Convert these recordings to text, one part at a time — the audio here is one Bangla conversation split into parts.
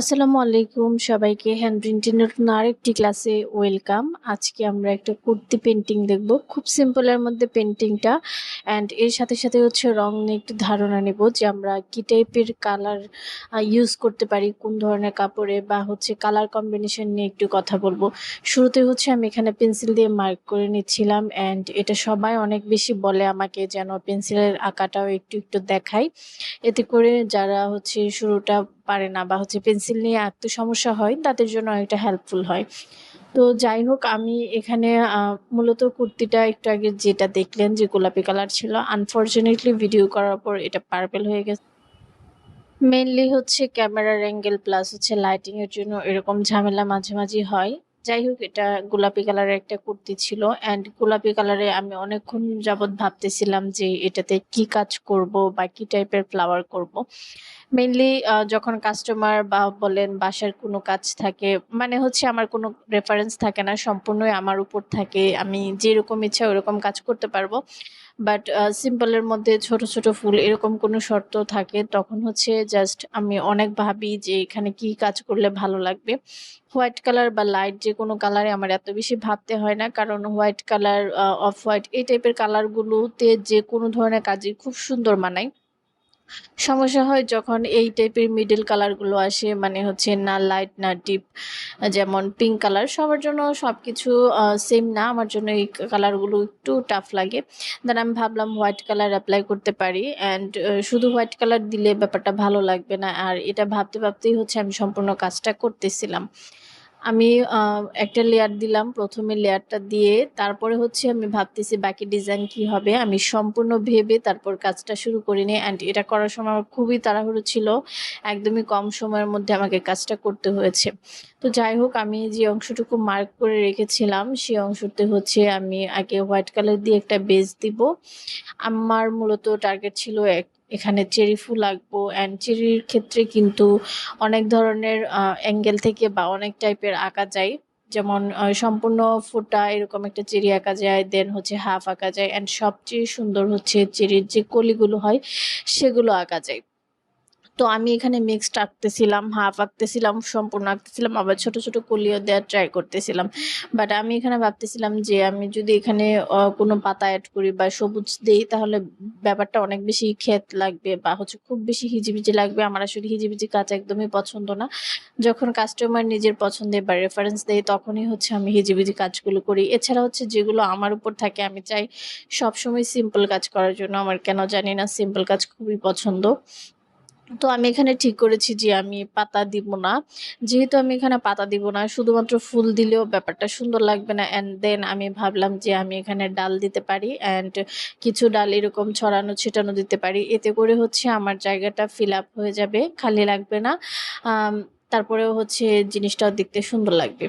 আসসালামু আলাইকুম সবাইকে। হ্যান্ড প্রিন্টের নতুন আরেকটি ক্লাসে ওয়েলকাম। আজকে আমরা একটা কুর্তি পেন্টিং দেখব। খুব সিম্পলের মধ্যে পেন্টিংটা। অ্যান্ড এর সাথে সাথে হচ্ছে রং নিয়ে একটু ধারণা নেব যে আমরা কি টাইপের কালার ইউজ করতে পারি, কোন ধরনের কাপড়ে বা হচ্ছে কালার কম্বিনেশন নিয়ে একটু কথা বলব। শুরুতে হচ্ছে আমি এখানে পেন্সিল দিয়ে মার্ক করে নিচ্ছিলাম। অ্যান্ড এটা সবাই অনেক বেশি বলে আমাকে যেন পেন্সিলের আঁকাটাও একটু একটু দেখাই এতে করে যারা হচ্ছে শুরুটা পারে না বা হচ্ছে পেন্সিল নিয়ে আঁকতে সমস্যা হয়, তাদের জন্য অনেকটা হেল্পফুল হয়। তো যাই হোক, আমি এখানে মূলত কুর্তিটা একটু আগে যেটা দেখলেন যে গোলাপি কালার ছিল আনফর্চুনেটলি ভিডিও করার পর এটা পার্পেল হয়ে গেছে। মেনলি হচ্ছে ক্যামেরার অ্যাঙ্গেল প্লাস হচ্ছে লাইটিং এর জন্য এরকম ঝামেলা মাঝে মাঝে হয়। যাই হোক, এটা গোলাপি কালারের একটা কুর্তি ছিল অ্যান্ড গোলাপি কালারে আমি অনেকক্ষণ যাবৎ ভাবতেছিলাম যে এটাতে কি কাজ করব বা কি টাইপের ফ্লাওয়ার করব। মেনলি যখন কাস্টমার বা বলেন বাসার কোনো কাজ থাকে মানে হচ্ছে আমার কোনো রেফারেন্স থাকে না, সম্পূর্ণই আমার উপর থাকে, আমি যেরকম ইচ্ছা ওরকম কাজ করতে পারব। বাট সিম্পলের মধ্যে ছোট ছোট ফুল এরকম কোনো শর্ত থাকে, তখন হচ্ছে জাস্ট আমি অনেক ভাবি যে এখানে কি কাজ করলে ভালো লাগবে। হোয়াইট কালার বা লাইট যে কোনো কালারে আমার এত বেশি ভাবতে হয় না, কারণ হোয়াইট কালার অফ হোয়াইট এই টাইপের কালারগুলোতে যে কোনো ধরনের কাজই খুব সুন্দর মানায়। সমস্যা হয় যখন এই টাইপের মিডল কালারগুলো আসে মানে হচ্ছে না লাইট না ডিপ যেমন পিঙ্ক কালার সবার জন্য সব কিছু সেম না, আমার জন্য এই কালারগুলো একটু টাফ লাগে। দেন আমি ভাবলাম হোয়াইট কালার অ্যাপ্লাই করতে পারি অ্যান্ড শুধু হোয়াইট কালার দিলে ব্যাপারটা ভালো লাগবে না। আর এটা ভাবতে, ভাবতেই হচ্ছে আমি সম্পূর্ণ কাজটা করতেছিলাম। আমি একটা লেয়ার দিলাম। প্রথমে লেয়ারটা দিয়ে তারপরে হচ্ছে আমি ভাবতেছি বাকি ডিজাইন কি হবে। আমি সম্পূর্ণ ভেবে তারপর কাজটা শুরু করিনি। অ্যান্ড এটা করার সময় আমার খুবই তাড়াহুড়ো ছিল। একদমই কম সময়ের মধ্যে আমাকে কাজটা করতে হয়েছে। তো যাই হোক, আমি যে অংশটুকু মার্ক করে রেখেছিলাম, সেই অংশতে হচ্ছে আমি আগে হোয়াইট কালার দিয়ে একটা বেজ দিব। আমার মূলত টার্গেট ছিল এক এখানে চেরি ফুল আঁকবো অ্যান্ড চেরির ক্ষেত্রে কিন্তু অনেক ধরনের অ্যাঙ্গেল থেকে বা অনেক টাইপের আঁকা যায়। যেমন সম্পূর্ণ ফোটা এরকম একটা চেরি আঁকা যায় দেন হচ্ছে হাফ আঁকা যায় অ্যান্ড সবচেয়ে সুন্দর হচ্ছে চেরির যে কলিগুলো হয়, সেগুলো আঁকা যায়। তো আমি এখানে মিক্সড আঁকতেছিলাম হাফ আঁকতেছিলাম, সম্পূর্ণ আঁকতেছিলাম, আবার ছোট ছোট কলিও দেওয়ার ট্রাই করতেছিলাম। বাট আমি এখানে ভাবতেছিলাম যে আমি যদি এখানে কোনো পাতা অ্যাড করি বা সবুজ দিই, তাহলে ব্যাপারটা অনেক বেশি ক্ষেত লাগবে বা হচ্ছে খুব বেশি হিজিবিজি লাগবে। আমার আসলে হিজিবিজি কাজ একদমই পছন্দ না। যখন কাস্টমার নিজের পছন্দে বা রেফারেন্স দেয়, তখনই হচ্ছে আমি হিজিবিজি কাজগুলো করি। এছাড়া হচ্ছে যেগুলো আমার উপর থাকে, আমি চাই সবসময় সিম্পল কাজ করার জন্য। আমার কেন জানি না সিম্পল কাজ খুবই পছন্দ। তো আমি এখানে ঠিক করেছি যে আমি পাতা দিব না। যেহেতু আমি এখানে পাতা দিব না, শুধুমাত্র ফুল দিলেও ব্যাপারটা সুন্দর লাগবে না। অ্যান্ড দেন আমি ভাবলাম যে আমি এখানে ডাল দিতে পারি অ্যান্ড কিছু ডাল এরকম ছড়ানো, ছিটানো দিতে পারি। এতে করে হচ্ছে আমার জায়গাটা ফিল আপ হয়ে যাবে, খালি লাগবে না। তারপরেও হচ্ছে জিনিসটাও দেখতে সুন্দর লাগবে।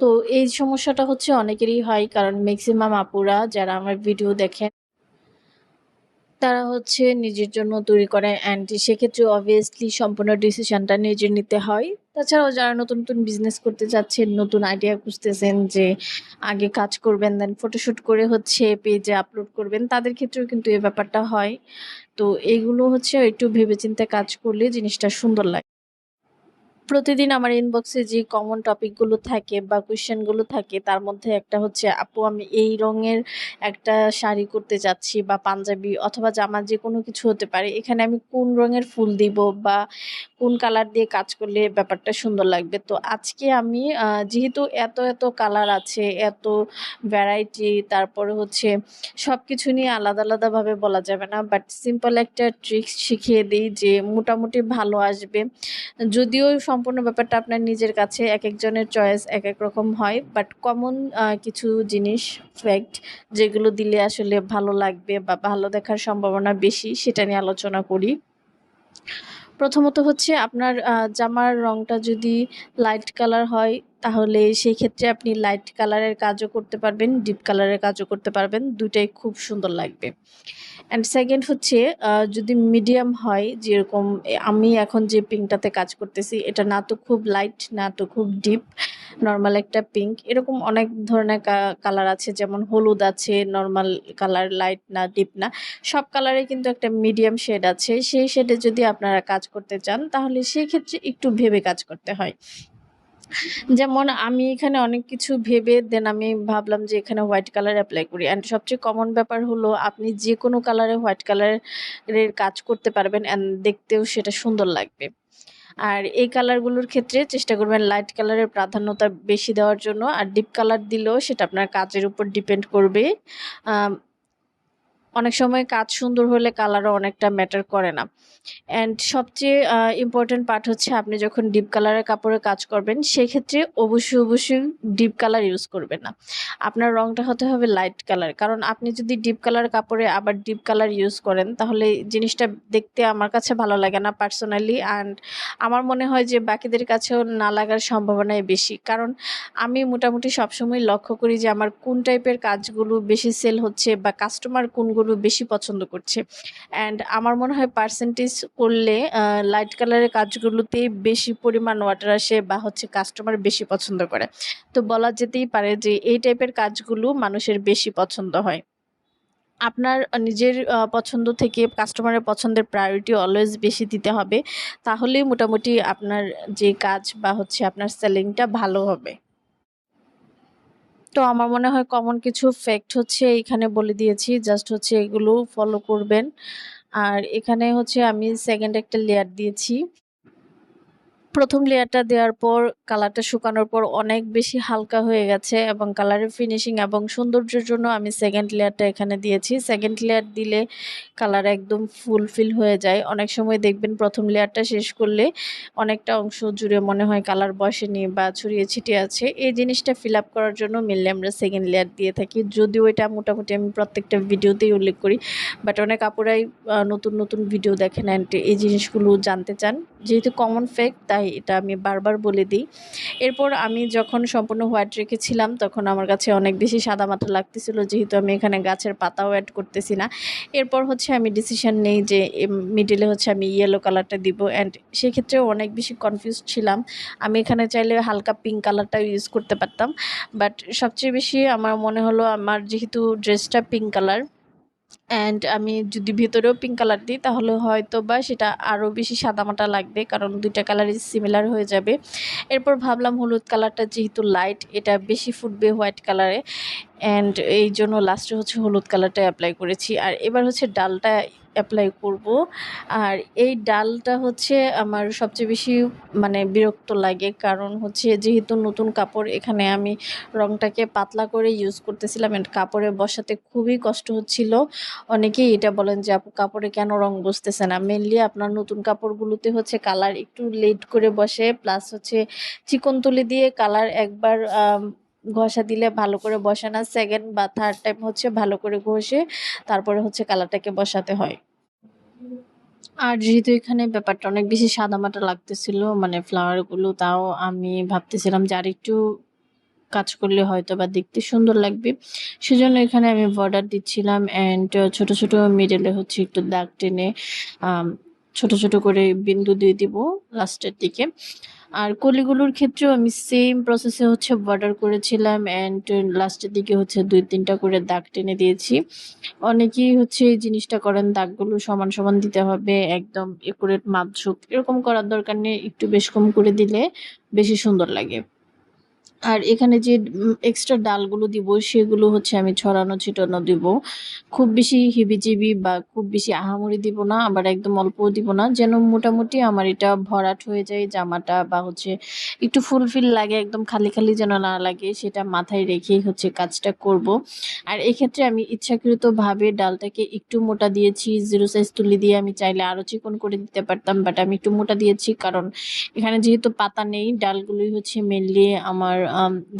তো এই সমস্যাটা হচ্ছে অনেকেরই হয়, কারণ ম্যাক্সিমাম আপুরা যারা আমার ভিডিও দেখেন তারা হচ্ছে নিজের জন্য তৈরি করে অ্যান্ড সেক্ষেত্রে অবভিয়াসলি সম্পূর্ণ ডিসিশনটা নিজের নিতে হয়। তাছাড়াও যারা নতুন নতুন বিজনেস করতে চাচ্ছেন, নতুন আইডিয়া খুঁজতেছেন যে আগে কাজ করবেন দেন ফটোশ্যুট করে হচ্ছে পেজে আপলোড করবেন, তাদের ক্ষেত্রেও কিন্তু এই ব্যাপারটা হয়। তো এইগুলো হচ্ছে একটু ভেবেচিন্তে কাজ করলে জিনিসটা সুন্দর লাগে। প্রতিদিন আমার ইনবক্সে যে কমন টপিকগুলো থাকে বা কোয়েশ্চেনগুলো থাকে, তার মধ্যে একটা হচ্ছে, আপু, আমি এই রঙের একটা শাড়ি করতে যাচ্ছি বা পাঞ্জাবি অথবা জামা যে কোনো কিছু হতে পারে, এখানে আমি কোন রঙের ফুল দিব বা কোন কালার দিয়ে কাজ করলে ব্যাপারটা সুন্দর লাগবে? তো আজকে আমি যেহেতু এত এত কালার আছে, এত ভ্যারাইটি তারপরে হচ্ছে সব কিছু নিয়ে আলাদা, আলাদাভাবে বলা যাবে না বাট সিম্পল একটা ট্রিক্স শিখিয়ে দিই যে মোটামুটি ভালো আসবে। যদিও সম্পূর্ণ ব্যাপারটা আপনার নিজের কাছে এক একজনের চয়েস এক এক রকম হয়। বাট কমন কিছু জিনিস ফ্যাক্ট যেগুলো দিলে আসলে ভালো লাগবে বা ভালো দেখার সম্ভাবনা বেশি, সেটা নিয়ে আলোচনা করি। প্রথমত হচ্ছে আপনার জামার রংটা যদি লাইট কালার হয় তাহলে সেই ক্ষেত্রে আপনি লাইট কালারের কাজও করতে পারবেন ডিপ কালারের কাজও করতে পারবেন দুটাই খুব সুন্দর লাগবে। অ্যান্ড সেকেন্ড হচ্ছে যদি মিডিয়াম হয়, যেরকম আমি এখন যে পিঙ্কটাতে কাজ করতেছি, এটা না তো খুব লাইট না তো খুব ডিপ নর্মাল একটা পিঙ্ক এরকম অনেক ধরনের কালার আছে, যেমন হলুদ আছে নর্মাল কালার লাইট না ডিপ না। সব কালারে কিন্তু একটা মিডিয়াম শেড আছে। সেই শেডে যদি আপনারা কাজ করতে চান, তাহলে সেই ক্ষেত্রে একটু ভেবে কাজ করতে হয়। যেমন আমি এখানে অনেক কিছু ভেবে দেন আমি ভাবলাম যে এখানে হোয়াইট কালার অ্যাপ্লাই করি। অ্যান্ড সবচেয়ে কমন ব্যাপার হলো, আপনি যে কোনো কালারে হোয়াইট কালারের কাজ করতে পারবেন অ্যান্ড দেখতেও সেটা সুন্দর লাগবে। আর এই কালারগুলোর ক্ষেত্রে চেষ্টা করবেন লাইট কালারের প্রাধান্যতা বেশি দেওয়ার জন্য। আর ডিপ কালার দিলেও সেটা আপনার কাজের উপর ডিপেন্ড করবে। অনেক সময় কাজ সুন্দর হলে কালারও অনেকটা ম্যাটার করে না। অ্যান্ড সবচেয়ে ইম্পর্টেন্ট পার্ট হচ্ছে আপনি যখন ডিপ কালারের কাপড়ে কাজ করবেন, সেক্ষেত্রে অবশ্যই অবশ্যই ডিপ কালার ইউজ করবেন না। আপনার রংটা হতে হবে লাইট কালার কারণ আপনি যদি ডিপ কালার কাপড়ে আবার ডিপ কালার ইউজ করেন, তাহলে জিনিসটা দেখতে আমার কাছে ভালো লাগে না পার্সোনালি অ্যান্ড আমার মনে হয় যে বাকিদের কাছেও না লাগার সম্ভাবনাই বেশি। কারণ আমি মোটামুটি সবসময় লক্ষ্য করি যে আমার কোন টাইপের কাজগুলো বেশি সেল হচ্ছে বা কাস্টমার কোনগুলো বেশি পছন্দ করছে। অ্যান্ড আমার মনে হয় পার্সেন্টেজ করলে লাইট কালারের কাজগুলোতেই বেশি পরিমাণ ওয়াটার আসে বা হচ্ছে কাস্টমার বেশি পছন্দ করে। তো বলা যেতেই পারে যে এই টাইপের কাজগুলো মানুষের বেশি পছন্দ হয়। আপনার নিজের পছন্দ থেকে কাস্টমারের পছন্দের প্রায়োরিটি অলওয়েজ বেশি দিতে হবে। তাহলেই মোটামুটি আপনার যে কাজ বা হচ্ছে আপনার সেলিংটা ভালো হবে। তো আমার মনে হয় কমন কিছু ফ্যাক্ট হচ্ছে এখানে বলে দিয়েছি জাস্ট হচ্ছে এগুলো ফলো করবেন। আর এখানে হচ্ছে আমি সেকেন্ড একটা লেয়ার দিয়েছি। প্রথম লেয়ারটা দেওয়ার পর, কালারটা শুকানোর পর অনেক বেশি হালকা হয়ে গেছে এবং কালারের ফিনিশিং এবং সৌন্দর্যের জন্য আমি সেকেন্ড লেয়ারটা এখানে দিয়েছি। সেকেন্ড লেয়ার দিলে কালার একদম ফুলফিল হয়ে যায়। অনেক সময় দেখবেন প্রথম লেয়ারটা শেষ করলে অনেকটা অংশ জুড়ে মনে হয় কালার বসেনি বা ছড়িয়ে ছিটিয়ে আছে। এই জিনিসটা ফিল আপ করার জন্য মিললে আমরা সেকেন্ড লেয়ার দিয়ে থাকি। যদিও এটা মোটামুটি আমি প্রত্যেকটা ভিডিওতেই উল্লেখ করি বাট অনেক আপুরাই নতুন নতুন ভিডিও দেখেন অ্যান্ড এই জিনিসগুলো জানতে চান। যেহেতু কমন ফ্যাক্ট তাই এটা আমি বারবার বলে দিই। এরপর আমি যখন সম্পূর্ণ হোয়াইট রেখেছিলাম, তখন আমার কাছে অনেক বেশি সাদা মাথা লাগতেছিল, যেহেতু আমি এখানে গাছের পাতাও অ্যাড করতেছি না। এরপর হচ্ছে আমি ডিসিশন নেই যে মিডিলে হচ্ছে আমি ইয়েলো কালারটা দিব। অ্যান্ড সেক্ষেত্রেও অনেক বেশি কনফিউজ ছিলাম। আমি এখানে চাইলে হালকা পিঙ্ক কালারটাও ইউজ করতে পারতাম। বাট সবচেয়ে বেশি আমার মনে হলো, আমার যেহেতু ড্রেসটা পিঙ্ক কালার অ্যান্ড আমি যদি ভেতরেও পিঙ্ক কালার দিই, তাহলে হয়তো বা সেটা আরও বেশি সাদামাটা লাগবে, কারণ দুইটা কালারই সিমিলার হয়ে যাবে। এরপর ভাবলাম হলুদ কালারটা যেহেতু লাইট এটা বেশি ফুটবে হোয়াইট কালারে অ্যান্ড এই জন্য লাস্টে হচ্ছে হলুদ কালারটা অ্যাপ্লাই করেছি। আর এবার হচ্ছে ডালটা অ্যাপ্লাই করব। আর এই ডালটা হচ্ছে আমার সবচেয়ে বেশি মানে বিরক্ত লাগে। কারণ হচ্ছে যেহেতু নতুন কাপড়, এখানে আমি রংটাকে পাতলা করে ইউজ করতেছিলাম অ্যান্ড কাপড়ে বসাতে খুবই কষ্ট হচ্ছিল। অনেকেই এটা বলেন যে, আপু, কাপড়ে কেন রং বসতেছে না? মেনলি আপনার নতুন কাপড়গুলোতে হচ্ছে কালার একটু লেট করে বসে প্লাস হচ্ছে চিকন তুলি দিয়ে কালার একবার ঘষা দিলে ভালো করে বসে না। সেকেন্ড বা থার্ড টাইম হচ্ছে ভালো করে ঘষে, তারপরে হচ্ছে কালারটাকে বসাতে হয়। আর যেহেতু এখানে ব্যাপারটা অনেক বেশি সাদামাটা লাগতেছিল মানে ফ্লাওয়ারগুলো তাও আমি ভাবতেছিলাম যে আর একটু কাজ করলে হয়তো বা দেখতে সুন্দর লাগবে। সেজন্য এখানে আমি বর্ডার দিচ্ছিলাম অ্যান্ড ছোট ছোট মিডলে হচ্ছে একটু দাগ টেনে ছোট ছোট করে বিন্দু দিয়ে দিব লাস্টের দিকে। আর কলিগুলোর ক্ষেত্রেও আমি সেম প্রসেসে হচ্ছে বর্ডার করেছিলাম অ্যান্ড লাস্টের দিকে হচ্ছে দুই তিনটা করে দাগ টেনে দিয়েছি। অনেকেই হচ্ছে এই জিনিসটা করেন, দাগগুলো সমান সমান দিতে হবে, একদম একুরেট মাপঝুপ এরকম করার দরকার নেই, একটু বেশ কম করে দিলে বেশি সুন্দর লাগে। আর এখানে যে এক্সট্রা ডালগুলো দিব সেগুলো হচ্ছে আমি ছড়ানো ছিটানো দিব। খুব বেশি হিবিজিবি বা খুব বেশি আহামরি দিব না আবার একদম অল্পও দিব না। যেন মোটামুটি আমার এটা ভরাট হয়ে যায় জামাটা বা হচ্ছে একটু ফুলফিল লাগে একদম খালি খালি যেন না লাগে সেটা মাথায় রেখেই হচ্ছে কাজটা করব। আর এক্ষেত্রে আমি ইচ্ছাকৃতভাবে ডালটাকে একটু মোটা দিয়েছি জিরো সাইজ তুলি দিয়ে আমি চাইলে আরও চিকন করে দিতে পারতাম বাট আমি একটু মোটা দিয়েছি কারণ এখানে যেহেতু পাতা নেই ডালগুলোই হচ্ছে মেনলি আমার আম,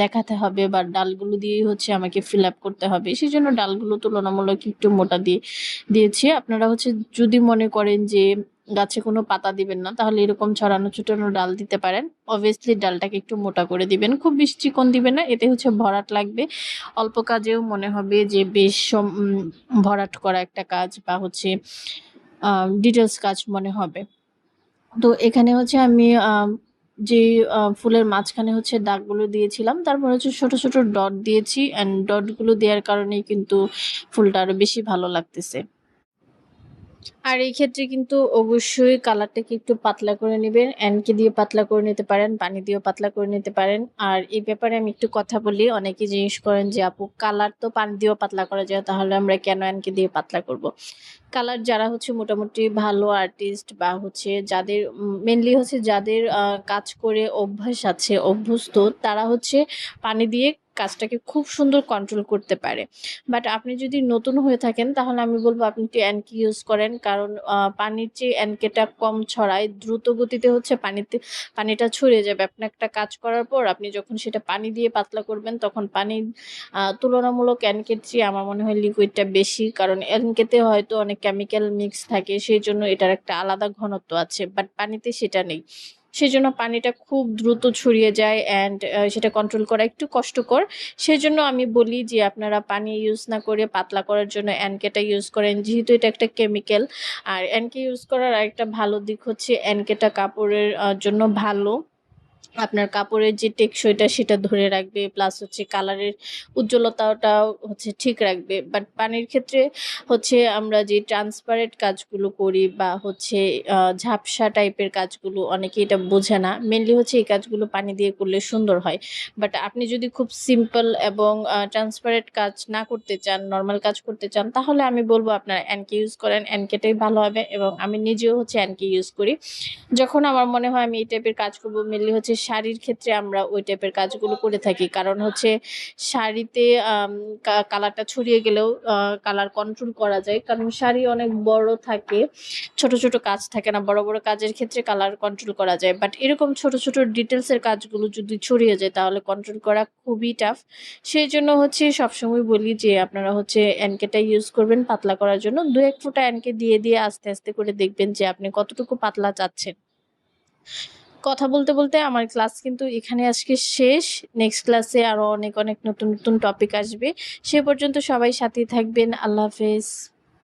দেখাতে হবে বা ডালগুলো দিয়েই হচ্ছে আমাকে ফিল আপ করতে হবে। সেই জন্য ডালগুলো তুলনামূলক একটু মোটা দিয়ে দিয়েছি। আপনারা হচ্ছে যদি মনে করেন যে গাছে কোনো পাতা দিবেন না তাহলে এরকম ছড়ানো ছোটানো ডাল দিতে পারেন। অবভিয়াসলি ডালটাকে একটু মোটা করে দিবেন। খুব বেশি চিকন দিবেন না এতে হচ্ছে ভরাট লাগবে। অল্প কাজেও মনে হবে যে বেশ ভরাট করা একটা কাজ বা হচ্ছে ডিটেলস কাজ মনে হবে। তো এখানে হচ্ছে আম, যে ফুলের মাঝখানে হচ্ছে দাগগুলো দিয়েছিলাম, তারপর হচ্ছে ছোট ছোট ডট দিয়েছি অ্যান্ড ডটগুলো দেওয়ার কারণেই কিন্তু ফুলটা আরও বেশি ভালো লাগতেছে। আর এই ক্ষেত্রে কিন্তু অবশ্যই কালারটাকে একটু পাতলা করে নেবেন এনকে দিয়ে পাতলা করে নিতে পারেন, পানি দিয়েও পাতলা করে নিতে পারেন আর এই ব্যাপারে আমি একটু কথা বলি, অনেকে জিজ্ঞেস করেন যে, আপু কালার তো পানি দিয়েও পাতলা করা যায়, তাহলে আমরা কেন এনকে দিয়ে পাতলা করব। কালার যারা হচ্ছে মোটামুটি ভালো আর্টিস্ট বা হচ্ছে যাদের মেনলি হচ্ছে যাদের কাজ করে অভ্যাস আছে, অভ্যস্ত, তারা হচ্ছে পানি দিয়ে কাজটাকে খুব সুন্দর কন্ট্রোল করতে পারে। বাট আপনি যদি নতুন হয়ে থাকেন, তাহলে আমি বলব আপনি একটু অ্যানকি ইউজ করেন। কারণ পানির চেয়ে অ্যানকেটা কম ছড়ায়। দ্রুত গতিতে হচ্ছে পানিতে, পানিটা ছড়িয়ে যাবে। আপনি একটা কাজ করার পর আপনি যখন সেটা পানি দিয়ে পাতলা করবেন, তখন পানি তুলনামূলক অ্যানকের চেয়ে আমার মনে হয় লিকুইডটা বেশি। কারণ অ্যানকেতে হয়তো অনেক কেমিক্যাল মিক্স থাকে, সেই জন্য এটার একটা আলাদা ঘনত্ব আছে। বাট পানিতে সেটা নেই। সেই জন্য পানিটা খুব দ্রুত ছড়িয়ে যায় অ্যান্ড সেটা কন্ট্রোল করা একটু কষ্টকর। সেজন্য আমি বলি যে আপনারা পানি ইউজ না করে পাতলা করার জন্য অ্যানকেটা ইউজ করেন। যেহেতু এটা একটা কেমিক্যাল আর অ্যানকে ইউজ করার আরেকটা ভালো দিক হচ্ছে অ্যানকেটা কাপড়ের জন্য ভালো। আপনার কাপড়ের যে টেকসইটা সেটা ধরে রাখবে প্লাস হচ্ছে কালারের উজ্জ্বলতাটাও হচ্ছে ঠিক রাখবে। বাট পানির ক্ষেত্রে হচ্ছে আমরা যে ট্রান্সপারেন্ট কাজগুলো করি বা হচ্ছে ঝাপসা টাইপের কাজগুলো অনেকে এটা বোঝে না। মেনলি হচ্ছে এই কাজগুলো পানি দিয়ে করলে সুন্দর হয়। বাট আপনি যদি খুব সিম্পল এবং ট্রান্সপারেন্ট কাজ না করতে চান নর্মাল কাজ করতে চান, তাহলে আমি বলব আপনার অ্যানকে ইউজ করেন। অ্যানকেটাই ভালো হবে এবং আমি নিজেও হচ্ছে অ্যানকে ইউজ করি। যখন আমার মনে হয় আমি এই টাইপের কাজ করব মেনলি হচ্ছে শাড়ির ক্ষেত্রে আমরা ওই টাইপের কাজগুলো করে থাকি। কারণ হচ্ছে শাড়িতে কালারটা ছড়িয়ে গেলেও কালার কন্ট্রোল করা যায়। কারণ শাড়ি অনেক বড় থাকে, ছোট ছোট কাজ থাকে না, বড় বড় কাজের ক্ষেত্রে কালার কন্ট্রোল করা যায়। বাট এরকম ছোট ছোট ডিটেলসের কাজগুলো যদি ছড়িয়ে যায়, তাহলে কন্ট্রোল করা খুবই টাফ সেই জন্য হচ্ছে সবসময় বলি যে, আপনারা হচ্ছে অ্যানকেটা ইউজ করবেন পাতলা করার জন্য। দু এক ফোঁটা অ্যানকে দিয়ে দিয়ে আস্তে আস্তে করে দেখবেন যে, আপনি কতটুকু পাতলা চাচ্ছেন। কথা বলতে বলতে আমার ক্লাস কিন্তু এখানে আজকে শেষ। নেক্সট ক্লাসে আরও অনেক অনেক নতুন নতুন টপিক আসবে। সে পর্যন্ত সবাই সাথেই থাকবেন। আল্লাহ হাফেজ।